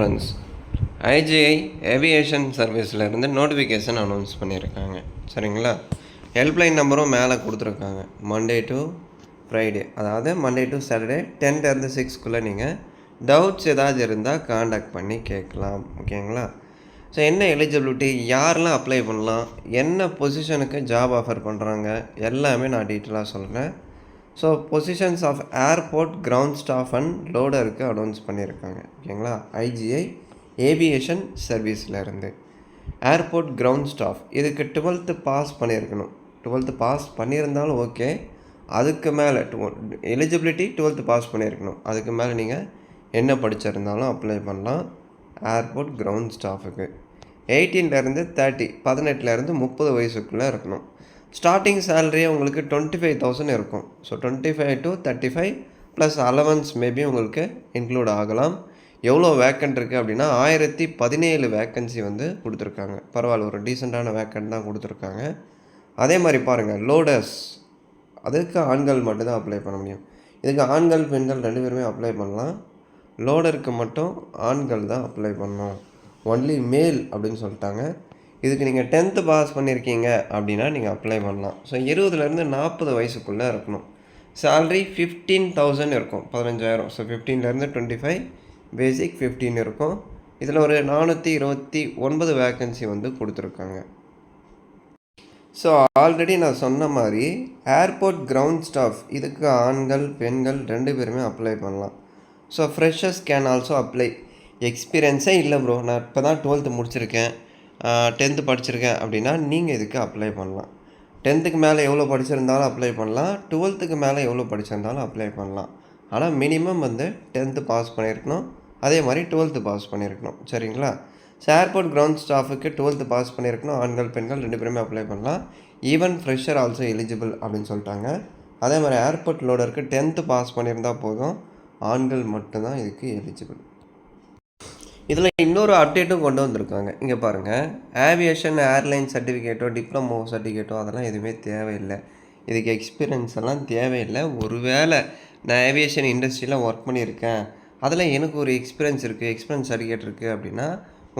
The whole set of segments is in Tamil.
ஃப்ரெண்ட்ஸ் ஐஜிஐ ஏவியேஷன் சர்வீஸ்லேருந்து நோட்டிஃபிகேஷன் அனௌன்ஸ் பண்ணியிருக்காங்க. சரிங்களா? ஹெல்ப்லைன் நம்பரும் மேலே கொடுத்துருக்காங்க. மண்டே டு ஃப்ரைடே அதாவது மண்டே டு சாட்டர்டே டென்லேருந்து சிக்ஸ்க்குள்ளே நீங்கள் டவுட்ஸ் ஏதாச்சும் இருந்தால் காண்டாக்ட் பண்ணி கேட்கலாம். ஓகேங்களா? ஸோ என்ன எலிஜிபிலிட்டி யாரெல்லாம் அப்ளை பண்ணலாம்? என்ன பொசிஷனுக்கு ஜாப் ஆஃபர் பண்ணுறாங்க எல்லாமே நான் டீட்டெயிலாக சொல்கிறேன் so positions of airport ground staff and லோடருக்கு announce பண்ணியிருக்காங்க. ஓகேங்களா? ஐஜிஐ ஏவியேஷன் சர்வீஸ்லேருந்து ஏர்போர்ட் கிரவுண்ட் ஸ்டாஃப் இதுக்கு டுவெல்த்து பாஸ் பண்ணியிருக்கணும். டுவெல்த்து பாஸ் பண்ணியிருந்தாலும் ஓகே அதுக்கு மேலே டுவ எலிஜிபிலிட்டி டுவெல்த்து பாஸ் பண்ணியிருக்கணும். அதுக்கு மேலே நீங்கள் என்ன படிச்சிருந்தாலும் அப்ளை பண்ணலாம். ஏர்போர்ட் கிரவுண்ட் ஸ்டாஃபுக்கு எயிட்டீன்லேருந்து தேர்ட்டி பதினெட்டுலேருந்து முப்பது வயசுக்குள்ளே இருக்கணும். ஸ்டார்டிங் சேலரியே உங்களுக்கு டுவெண்ட்டி ஃபைவ் தௌசண்ட் இருக்கும். So twenty five to thirty five plus allowance maybe உங்களுக்கு இன்க்ளூட் ஆகலாம். எவ்வளோ வேக்கண்ட் இருக்குது அப்படின்னா ஆயிரத்தி பதினேழு வேக்கன்சி வந்து கொடுத்துருக்காங்க. பரவாயில்ல ஒரு டீசெண்டான வேக்கண்ட் தான் கொடுத்துருக்காங்க. அதே மாதிரி பாருங்கள் லோடர்ஸ் அதுக்கு ஆண்கள் மட்டும்தான் அப்ளை பண்ண முடியும். இதுக்கு ஆண்கள் பெண்கள் ரெண்டு பேருமே அப்ளை பண்ணலாம். லோடருக்கு மட்டும் ஆண்கள் தான் அப்ளை பண்ணணும். ஒன்லி மேல் அப்படின்னு சொல்லிட்டாங்க. இதுக்கு நீங்கள் டென்த்து பாஸ் பண்ணியிருக்கீங்க அப்படின்னா நீங்கள் அப்ளை பண்ணலாம். ஸோ இருபதுலேருந்து நாற்பது வயசுக்குள்ளே இருக்கணும். சேல்ரி ஃபிஃப்டீன் தௌசண்ட் இருக்கும் பதினஞ்சாயிரம். ஸோ ஃபிஃப்டீன்லேருந்து டுவெண்ட்டி ஃபைவ் பேசிக் ஃபிஃப்டீன் இருக்கும். இதில் ஒரு நானூற்றி இருபத்தி ஒன்பது வேக்கன்சி வந்து கொடுத்துருக்காங்க. ஸோ ஆல்ரெடி நான் சொன்ன மாதிரி ஏர்போர்ட் கிரவுண்ட் ஸ்டாஃப் இதுக்கு ஆண்கள் பெண்கள் ரெண்டு பேருமே அப்ளை பண்ணலாம். So freshers can also apply எக்ஸ்பீரியன்ஸே இல்லை ப்ரோ நான் இப்போ தான் டுவெல்த்து முடிச்சிருக்கேன். டென்த்து படிச்சிருக்கேன் அப்படின்னா நீங்கள் இதுக்கு அப்ளை பண்ணலாம். டென்த்துக்கு மேலே எவ்வளோ படிச்சிருந்தாலும் அப்ளை பண்ணலாம். டுவெல்த்துக்கு மேலே எவ்வளோ படிச்சிருந்தாலும் அப்ளை பண்ணலாம். ஆனால் மினிமம் வந்து டென்த்து பாஸ் பண்ணியிருக்கணும். அதே மாதிரி டுவெல்த்து பாஸ் பண்ணியிருக்கணும். சரிங்களா? ஸோ ஏர்போர்ட் கிரவுண்ட் ஸ்டாஃபுக்கு டுவெல்த்து பாஸ் பண்ணியிருக்கணும். ஆண்கள் பெண்கள் ரெண்டு பேருமே அப்ளை பண்ணலாம். ஈவன் ஃப்ரெஷர் ஆல்சோ எலிஜிபிள் அப்படின்னு சொல்லிட்டாங்க. அதே மாதிரி ஏர்போர்ட் லோடருக்கு டென்த்து பாஸ் பண்ணியிருந்தால் போதும். ஆண்கள் மட்டும்தான் இதுக்கு எலிஜிபிள் இதில் இன்னொரு அப்டேட்டும் கொண்டு வந்திருக்காங்க. இங்கே பாருங்கள் ஏவியேஷன் ஏர்லைன் சர்டிஃபிகேட்டோ டிப்ளமோ சர்டிஃபிகேட்டோ அதெல்லாம் எதுவுமே தேவையில்லை. இதுக்கு எக்ஸ்பீரியன்ஸ் எல்லாம் தேவையில்லை. ஒருவேளை நான் ஏவியேஷன் இண்டஸ்ட்ரியில் ஒர்க் பண்ணியிருக்கேன். அதில் எனக்கு ஒரு எக்ஸ்பீரியன்ஸ் இருக்குது எக்ஸ்பீரியன்ஸ் சர்டிஃபிகேட் இருக்குது அப்படின்னா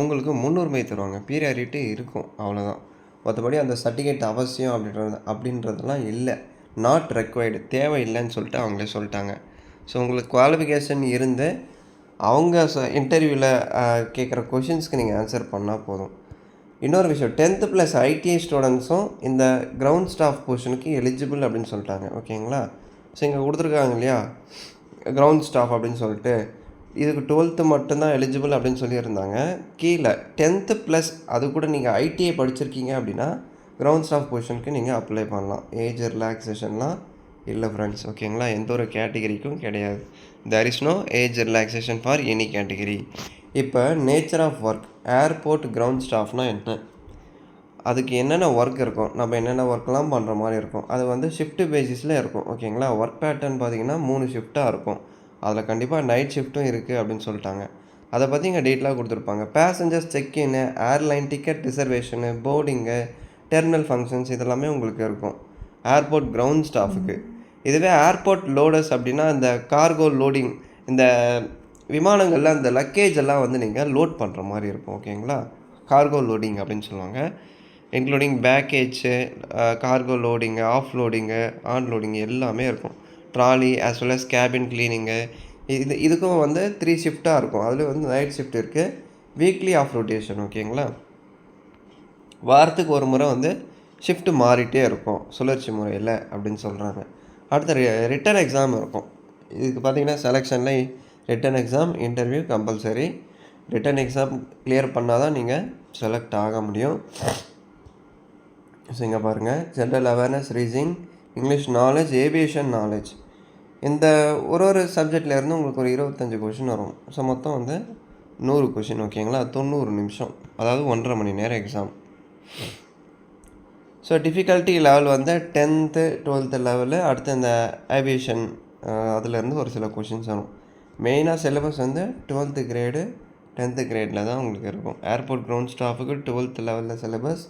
உங்களுக்கு முன்னுரிமை தருவாங்க. பீரியாரிட்டி இருக்கும். அவ்வளோதான் மற்றபடி அந்த சர்டிஃபிகேட் அவசியம் அப்படின்றது அப்படின்றதெல்லாம் இல்லை. நாட் ரெக்வயர்டு தேவையில்லைன்னு சொல்லிட்டு அவங்களே சொல்லிட்டாங்க. ஸோ உங்களுக்கு குவாலிஃபிகேஷன் இருந்து அவங்க ச இன்டர்வியூவில் கேட்குற கொஷின்ஸ்க்கு நீங்கள் ஆன்சர் பண்ணால் போதும். இன்னொரு விஷயம் டென்த்து ப்ளஸ் ஐடிஐ ஸ்டூடெண்ட்ஸும் இந்த கிரவுண்ட் ஸ்டாஃப் பொசிஷனுக்கு எலிஜிபிள் அப்படின்னு சொல்லிட்டாங்க ஓகேங்களா? ஸோ இங்கே கொடுத்துருக்காங்க இல்லையா? கிரவுண்ட் ஸ்டாஃப் அப்படின்னு சொல்லிட்டு இதுக்கு டுவெல்த்து மட்டும்தான் எலிஜிபிள் அப்படின்னு சொல்லியிருந்தாங்க. கீழே டென்த்து ப்ளஸ் அது கூட நீங்கள் ஐடிஐ படிச்சிருக்கீங்க அப்படின்னா கிரவுண்ட் ஸ்டாஃப் பொசிஷனுக்கு நீங்கள் அப்ளை பண்ணலாம். ஏஜ் ரிலாக்ஸேஷன்லாம் இல்லை ஃப்ரெண்ட்ஸ் ஓகேங்களா? எந்த ஒரு கேட்டகரிக்கும் கிடையாது. There is no age relaxation for any category இப்போ nature of work airport ground ஸ்டாஃப்னால் என்ன? அதுக்கு என்னென்ன ஒர்க் இருக்கும் நம்ம என்னென்ன ஒர்க்லாம் பண்ணுற மாதிரி இருக்கும் அது வந்து ஷிஃப்ட் பேசிஸில் இருக்கும் ஓகேங்களா? ஒர்க் பேட்டர்ன் பார்த்தீங்கன்னா மூணு ஷிஃப்ட்டாக இருக்கும். அதில் கண்டிப்பாக நைட் ஷிஃப்ட்டும் இருக்குது அப்படின்னு சொல்லிட்டாங்க. அதை பற்றி இங்கே டீட்டெயிலாக கொடுத்துருப்பாங்க. Passengers செக்இன்னு airline ticket reservation boarding terminal functions இதெல்லாமே உங்களுக்கு இருக்கும். ஏர்போர்ட் கிரவுண்ட் ஸ்டாஃபுக்கு இதுவே ஏர்போர்ட் லோடர்ஸ் அப்படின்னா இந்த கார்கோ லோடிங் இந்த விமானங்களில் அந்த லக்கேஜ் எல்லாம் வந்து நீங்கள் லோட் பண்ணுற மாதிரி இருக்கும் ஓகேங்களா கார்கோ லோடிங் அப்படின்னு சொல்லுவாங்க. Including baggage cargo loading offloading unloading எல்லாமே இருக்கும். Trolley as well as cabin cleaning இது இதுக்கும் வந்து த்ரீ ஷிஃப்ட்டாக இருக்கும். அதில் வந்து நைட் ஷிஃப்ட் இருக்குது வீக்லி ஆஃப் ரொட்டேஷன் ஓகேங்களா வாரத்துக்கு ஒரு முறை வந்து ஷிஃப்ட் மாறிட்டே இருக்கும். சுழற்சி முறையில் அப்படின்னு சொல்கிறாங்க அடுத்த ரிட்டன் எக்ஸாம் இருக்கும். இதுக்கு பார்த்தீங்கன்னா செலெக்ஷனில் written exam interview compulsory written exam clear பண்ணால் தான் நீங்கள் செலக்ட் ஆக முடியும். ஸோ இங்கே பாருங்கள் general awareness reasoning English knowledge aviation knowledge இந்த ஒரு ஒரு சப்ஜெக்ட்லேருந்து உங்களுக்கு ஒரு இருபத்தஞ்சி கொஷின் வரும். ஸோ மொத்தம் வந்து நூறு கொஷின் ஓகேங்களா தொண்ணூறு நிமிஷம். அதாவது ஒன்றரை மணி நேரம் எக்ஸாம் ஸோ டிஃபிகல்ட்டி லெவல் வந்து டென்த்து டுவெல்த்து லெவலு அடுத்து இந்த ஏவியேஷன் அதுலேருந்து ஒரு சில கொஷின்ஸ் வரும். மெயினாக சிலபஸ் வந்து டுவெல்த்து கிரேடு டென்த்து கிரேடில் தான் உங்களுக்கு இருக்கும். ஏர்போர்ட் கிரவுண்ட் ஸ்டாஃபுக்கு டுவெல்த்து லெவலில் சிலபஸ்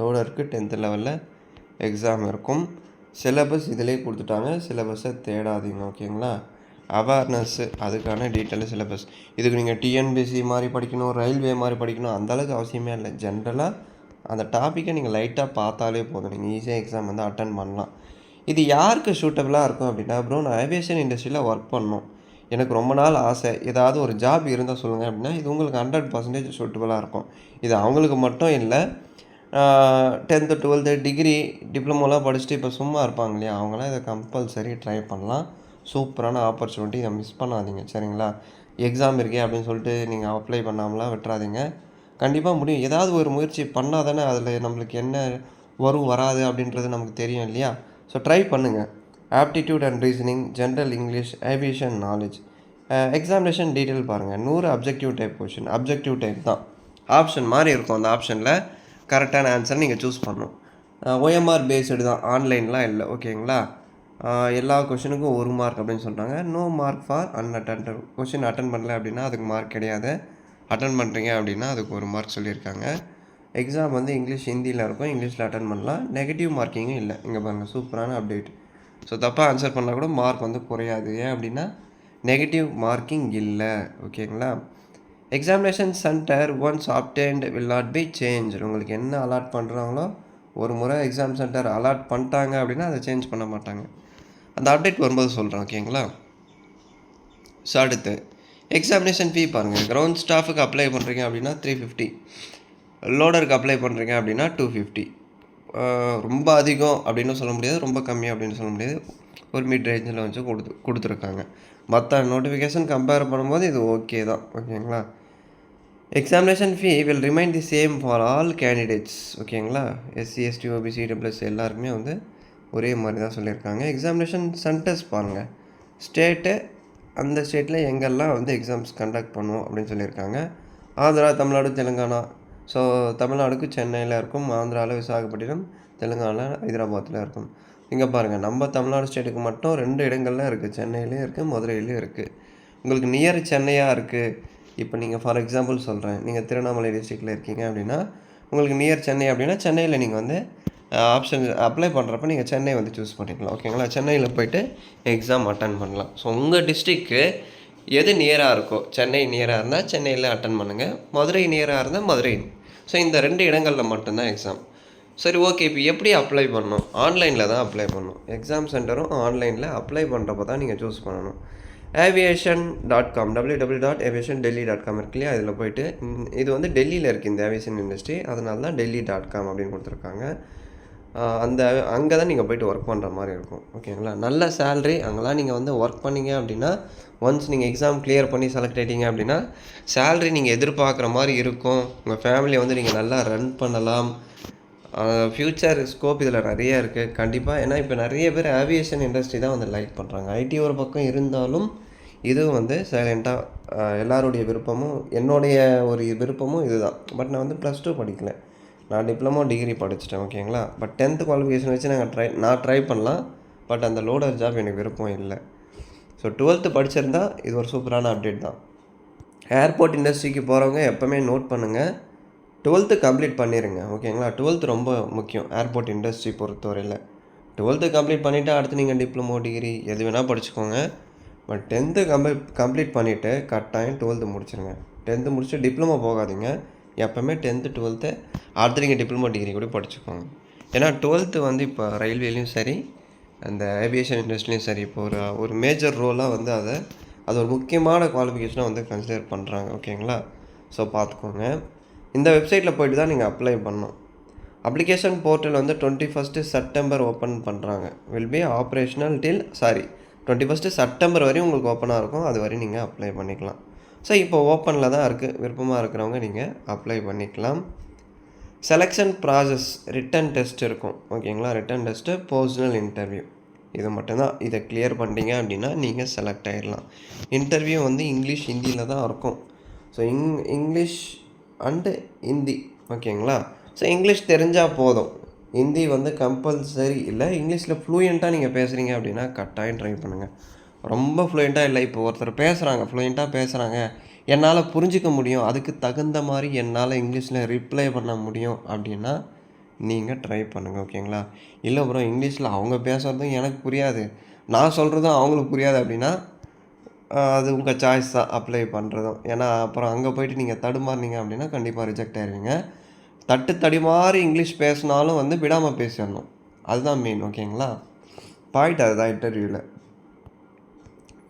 லோடருக்கு டென்த்து லெவலில் எக்ஸாம் இருக்கும். சிலபஸ் இதிலே கொடுத்துட்டாங்க. சிலபஸை தேடாதீங்க ஓகேங்களா? அவேர்னஸ்ஸு அதுக்கான டீட்டெயில் சிலபஸ் இதுக்கு நீங்கள் டிஎன்பிசி மாதிரி படிக்கணும் ரயில்வே மாதிரி படிக்கணும் அந்தளவுக்கு அவசியமே இல்லை. ஜென்ரலாக அந்த டாப்பிக்கை நீங்கள் லைட்டாக பார்த்தாலே போதும். நீங்கள் ஈஸியாக எக்ஸாம் வந்து அட்டன் பண்ணலாம். இது யாருக்கு சூட்டபுளாக இருக்கும் அப்படின்னா ப்ரோ நான் ஏவியேஷன் இண்டஸ்ட்ரியில் ஒர்க் பண்ணணும் எனக்கு ரொம்ப நாள் ஆசை. ஏதாவது ஒரு ஜாப் இருந்தால் சொல்லுங்கள் அப்படின்னா இது உங்களுக்கு ஹண்ட்ரட் பர்சன்டேஜ் சூட்டபுளாக இருக்கும். இது அவங்களுக்கு மட்டும் இல்லை டென்த்து டுவெல்த்து டிகிரி டிப்ளமோலாம் படிச்சுட்டு இப்போ சும்மா இருப்பாங்க இல்லையா? அவங்களாம் இதை கம்பல்சரி ட்ரை பண்ணலாம். சூப்பரான ஆப்பர்ச்சுனிட்டி இதை மிஸ் பண்ணாதீங்க சரிங்களா? எக்ஸாம் இருக்கே அப்படின்னு சொல்லிட்டு நீங்கள் அப்ளை பண்ணாமலாம் விட்டுறாதீங்க. கண்டிப்பாக முடியும். ஏதாவது ஒரு முயற்சி பண்ணால் தானே அதில் நம்மளுக்கு என்ன வரும் வராது அப்படின்றது நமக்கு தெரியும் இல்லையா? ஸோ ட்ரை பண்ணுங்கள் aptitude and reasoning general English aviation knowledge examination detail பாருங்கள் நூறு objective type question objective type தான். ஆப்ஷன் மாதிரி இருக்கும் அந்த ஆப்ஷனில் கரெக்டான ஆன்சர் நீங்கள் சூஸ் பண்ணணும். ஓஎம்ஆர் பேஸ்டு தான். ஆன்லைன்லாம் இல்லை. ஓகேங்களா எல்லா கொஷினுக்கும் ஒரு மார்க் அப்படின்னு சொல்கிறாங்க no mark for unattempted question attend பண்ணல அப்படின்னா அதுக்கு மார்க் கிடையாது. அட்டன் பண்ணுறீங்க அப்படின்னா அதுக்கு ஒரு மார்க் சொல்லியிருக்காங்க. எக்ஸாம் வந்து இங்கிலீஷ் ஹிந்தியில் இருக்கும். இங்கிலீஷில் அட்டன் பண்ணலாம். நெகட்டிவ் மார்க்கிங்கும் இல்லை. இங்கே பாருங்கள் சூப்பரான அப்டேட் ஸோ தப்பாக ஆன்சர் பண்ணால் கூட மார்க் வந்து குறையாது. ஏன் அப்படின்னா நெகட்டிவ் மார்க்கிங் இல்லை. ஓகேங்களா examination centre once opted will not be change உங்களுக்கு என்ன அலாட் பண்ணுறாங்களோ ஒரு முறை எக்ஸாம் சென்டர் அலாட் பண்ணிட்டாங்க அப்படின்னா அதை சேஞ்ச் பண்ண மாட்டாங்க. அந்த அப்டேட் வரும்போது சொல்கிறேன் ஓகேங்களா ஸோ அடுத்து எக்ஸாமினேஷன் ஃபீ பாருங்கள் கிரவுண்ட் ஸ்டாஃபுக்கு அப்ளை பண்ணுறீங்க அப்படின்னா த்ரீ ஃபிஃப்டி லோடருக்கு அப்ளை பண்ணுறீங்க அப்படின்னா டூ ஃபிஃப்டி ரொம்ப அதிகம் அப்படின்னு சொல்ல முடியாது ரொம்ப கம்மி அப்படின்னு சொல்ல முடியாது. ஒரு மிட் ரேஞ்சில் வச்சு கொடுத்து கொடுத்துருக்காங்க. மற்ற நோட்டிஃபிகேஷன் கம்பேர் பண்ணும்போது இது ஓகே தான். ஓகேங்களா? Examination fee will remain the same for all candidates ஓகேங்களா? எஸ்சி எஸ்டி ஓபிசி டபிள்யூஎஸ் எல்லாருக்குமே வந்து ஒரே மாதிரி தான் சொல்லியிருக்காங்க. எக்ஸாமினேஷன் சென்டர்ஸ் பாருங்கள் ஸ்டேட்டு அந்த ஸ்டேட்டில் எங்கெல்லாம் வந்து எக்ஸாம்ஸ் கண்டக்ட் பண்ணுவோம் அப்படின்னு சொல்லியிருக்காங்க. ஆந்திரா தமிழ்நாடு தெலுங்கானா. ஸோ தமிழ்நாடுக்கு சென்னையில் இருக்கும் ஆந்திராவில் விசாகப்பட்டினம் தெலுங்கானாவில் ஹைதராபாத்தில் இருக்கும். இங்கே பாருங்கள் நம்ம தமிழ்நாடு ஸ்டேட்டுக்கு மட்டும் ரெண்டு இடங்கள்லாம் இருக்குது சென்னையிலையும் இருக்குது மதுரையிலையும் இருக்குது உங்களுக்கு நியர் சென்னையாக இருக்குது இப்போ நீங்கள் ஃபார் எக்ஸாம்பிள் சொல்கிறேன் நீங்கள் திருவண்ணாமலை டிஸ்ட்ரிக்டில் இருக்கீங்க அப்படின்னா உங்களுக்கு நியர் சென்னை அப்படின்னா சென்னையில் நீங்கள் வந்து ஆப்ஷன் அப்ளை பண்ணுறப்ப நீங்கள் சென்னை வந்து சூஸ் பண்ணிக்கலாம். ஓகேங்களா சென்னையில் போயிட்டு எக்ஸாம் அட்டன் பண்ணலாம். ஸோ உங்கள் டிஸ்ட்ரிக்கு எது நியராக இருக்கோ சென்னை நியராக இருந்தால் சென்னையில் அட்டன் பண்ணுங்கள் மதுரை நியராக இருந்தால் மதுரை. ஸோ இந்த ரெண்டு இடங்களில் மட்டும்தான் எக்ஸாம் சரி ஓகே இப்போ எப்படி அப்ளை பண்ணணும்? ஆன்லைனில் தான் அப்ளை பண்ணணும். எக்ஸாம் சென்டரும் ஆன்லைனில் அப்ளை பண்ணுறப்ப தான் நீங்கள் சூஸ் பண்ணணும். Aviation dot com W W dot aviation Delhi dot com இருக்கு இல்லையா? அதில் போயிட்டு இது வந்து டெல்லியில் இருக்குது இந்த ஏவியேஷன் இண்டஸ்ட்ரி அதனால தான் டெல்லி டாட் காம் அப்படின்னு கொடுத்துருக்காங்க. அந்த அங்கே தான் நீங்கள் போயிட்டு ஒர்க் பண்ணுற மாதிரி இருக்கும். ஓகேங்களா? நல்ல சேல்ரி அங்கெல்லாம் நீங்கள் வந்து ஒர்க் பண்ணீங்க அப்படின்னா ஒன்ஸ் நீங்கள் எக்ஸாம் கிளியர் பண்ணி செலக்ட் ஆகிட்டீங்க அப்படின்னா சேல்ரி நீங்கள் எதிர்பார்க்குற மாதிரி இருக்கும். உங்கள் ஃபேமிலியை வந்து நீங்கள் நல்லா ரன் பண்ணலாம். ஃப்யூச்சர் ஸ்கோப் இதில் நிறைய இருக்குது கண்டிப்பாக ஏன்னா இப்போ நிறைய பேர் ஆவியேஷன் இண்டஸ்ட்ரி தான் வந்து லைக் பண்ணுறாங்க ஐடி ஒரு பக்கம் இருந்தாலும் இதுவும் வந்து சைலண்ட்டாக எல்லாருடைய விருப்பமும் என்னுடைய ஒரு விருப்பமும் இதுதான். பட் நான் வந்து ப்ளஸ் டூ படிக்கலை. நான் டிப்ளமோ டிகிரி படிச்சிட்டேன் ஓகேங்களா பட் டென்த்து குவாலிஃபிகேஷன் வச்சு நாங்கள் ட்ரை நான் ட்ரை பண்ணலாம். பட் அந்த லோடர் ஜாப் எனக்கு விருப்பம் இல்லை. ஸோ டுவெல்த்து படிச்சிருந்தா இது ஒரு சூப்பரான அப்டேட் தான். ஏர்போர்ட் இண்டஸ்ட்ரிக்கு போகிறவங்க எப்போவுமே நோட் பண்ணுங்கள் டுவெல்த்து கம்ப்ளீட் பண்ணிடுங்க ஓகேங்களா டுவெல்த்து ரொம்ப முக்கியம் ஏர்போர்ட் இண்டஸ்ட்ரி பொறுத்தவரையில். டுவெல்த்து கம்ப்ளீட் பண்ணிவிட்டு அடுத்து நீங்கள் டிப்ளமோ டிகிரி எது வேணால் படிச்சுக்கோங்க. பட் டென்த்து கம்ப்ளீட் கம்ப்ளீட் பண்ணிவிட்டு கட்டாயம் டுவெல்த்து முடிச்சிருங்க. டென்த்து முடிச்சுட்டு டிப்ளமோ போகாதீங்க. எப்போவுமே டென்த்து டுவெல்த்து அடுத்து நீங்கள் டிப்ளமோ டிகிரி கூட படிச்சுக்கோங்க. ஏன்னா டுவெல்த்து வந்து இப்போ ரயில்வேலையும் சரி அந்த ஏவியேஷன் இண்டஸ்ட்ரிலையும் சரி இப்போ ஒரு ஒரு மேஜர் ரோலாக வந்து அதை அது ஒரு முக்கியமான குவாலிஃபிகேஷனாக வந்து கன்சிடர் பண்ணுறாங்க ஓகேங்களா? ஸோ பார்த்துக்கோங்க இந்த வெப்சைட்டில் போயிட்டு தான் நீங்கள் அப்ளை பண்ணணும். அப்ளிகேஷன் போர்ட்டல் வந்து டுவெண்ட்டி ஃபஸ்ட்டு செப்டம்பர் ஓப்பன் பண்ணுறாங்க will be operational till sorry twenty first September வரையும் உங்களுக்கு ஓப்பனாக இருக்கும். அது வரையும் நீங்கள் அப்ளை பண்ணிக்கலாம். ஸோ இப்போ ஓப்பனில் தான் இருக்குது விருப்பமாக இருக்கிறவங்க நீங்கள் அப்ளை பண்ணிக்கலாம். செலெக்ஷன் ப்ராசஸ் ரிட்டன் டெஸ்ட் இருக்கும். ஓகேங்களா ரிட்டன் டெஸ்ட்டு பர்சனல் இன்டர்வியூ இது மட்டும்தான் இதை கிளியர் பண்ணிட்டீங்க அப்படின்னா நீங்கள் செலக்ட் ஆகிடலாம் இன்டர்வியூ வந்து இங்கிலீஷ் ஹிந்தியில் தான் இருக்கும். ஸோ இங் இங்கிலீஷ் அண்டு ஹிந்தி. ஓகேங்களா ஸோ இங்கிலீஷ் தெரிஞ்சால் போதும். ஹிந்தி வந்து கம்பல்சரி இல்லை. இங்கிலீஷில் ஃப்ளூயண்ட்டாக நீங்கள் பேசுகிறீங்க அப்படின்னா கட்டாயம் ட்ரை பண்ணுங்கள் ரொம்ப ஃப்ளூயண்ட்டாக இல்லை. இப்போ ஒருத்தர் பேசுகிறாங்க ஃப்ளூயண்ட்டாக பேசுகிறாங்க என்னால் புரிஞ்சிக்க முடியும். அதுக்கு தகுந்த மாதிரி என்னால் இங்கிலீஷில் ரிப்ளை பண்ண முடியும் அப்படின்னா நீங்கள் ட்ரை பண்ணுங்கள் ஓகேங்களா இல்லை ப்ரோ இங்கிலீஷில் அவங்க பேசுகிறதும் எனக்கு புரியாது. நான் சொல்கிறதும் அவங்களுக்கு புரியாது அப்படின்னா அது உங்கள் சாய்ஸ் தான் அப்ளை பண்ணுறதும் ஏன்னா அப்புறம் அங்கே போயிட்டு நீங்கள் தடுமாறுனீங்க அப்படின்னா கண்டிப்பாக ரிஜெக்ட் ஆயிருவீங்க. தட்டு தடுமாறி இங்கிலீஷ் பேசினாலும் வந்து விடாமல் பேசிடணும். அதுதான் மெயின் ஓகேங்களா பாயிண்ட் அதுதான் இன்டர்வியூவில்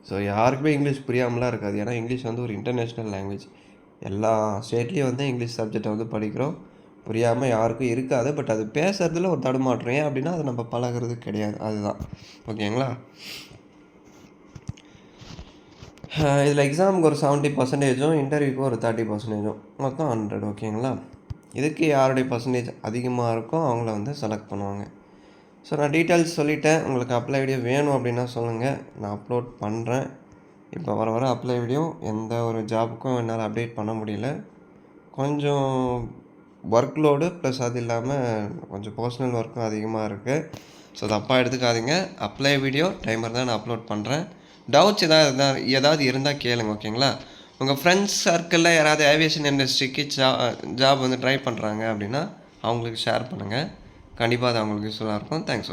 ஸோ யாருக்குமே இங்கிலீஷ் புரியாமலாம் இருக்காது. ஏன்னா இங்கிலீஷ் வந்து ஒரு இன்டர்நேஷ்னல் லாங்குவேஜ் எல்லா ஸ்டேட்லேயும் வந்து இங்கிலீஷ் சப்ஜெக்டை வந்து படிக்கிறோம். புரியாமல் யாருக்கும் இருக்காது. பட் அது பேசுகிறதுல ஒரு தடுமாற்றம். ஏன் அப்படின்னா அது நம்ம பழகுறது கிடையாது. அதுதான். ஓகேங்களா? இதில் எக்ஸாமுக்கு ஒரு செவன்ட்டி பர்சன்டேஜும் இன்டர்வியூக்கு ஒரு தேர்ட்டி பர்சன்டேஜும் மொத்தம் ஹண்ட்ரட் ஓகேங்களா? இதுக்கு யாருடைய பர்சன்டேஜ் அதிகமாக இருக்கோ அவங்கள வந்து செலக்ட் பண்ணுவாங்க. ஸோ நான் டீட்டெயில்ஸ் சொல்லிட்டேன். உங்களுக்கு அப்ளை வீடியோ வேணும் அப்படின்னா சொல்லுங்கள் நான் அப்லோட் பண்ணுறேன் இப்போ வர வர அப்ளை வீடியோ எந்த ஒரு ஜாபுக்கும் என்னால் அப்டேட் பண்ண முடியல. கொஞ்சம் ஒர்க் லோடு ப்ளஸ் அது இல்லாமல் கொஞ்சம் பர்சனல் ஒர்க்கும் அதிகமாக இருக்குது ஸோ தப்பாக எடுத்துக்காதீங்க. அப்ளை வீடியோ டைமர் தான் நான் அப்லோட் பண்ணுறேன் டவுட்ஸ் ஏதாவது இருந்தால் ஏதாவது இருந்தால் கேளுங்க ஓகேங்களா உங்கள் ஃப்ரெண்ட்ஸ் சர்க்கிளில் யாராவது ஏவியேஷன் இண்டஸ்ட்ரிக்கு ஜா ஜாப் வந்து ட்ரை பண்ணுறாங்க அப்படின்னா அவங்களுக்கு ஷேர் பண்ணுங்கள் கண்டிப்பாக அது அவங்களுக்கு யூஸ்ஃபுல்லாக இருக்கும். தேங்க்ஸ்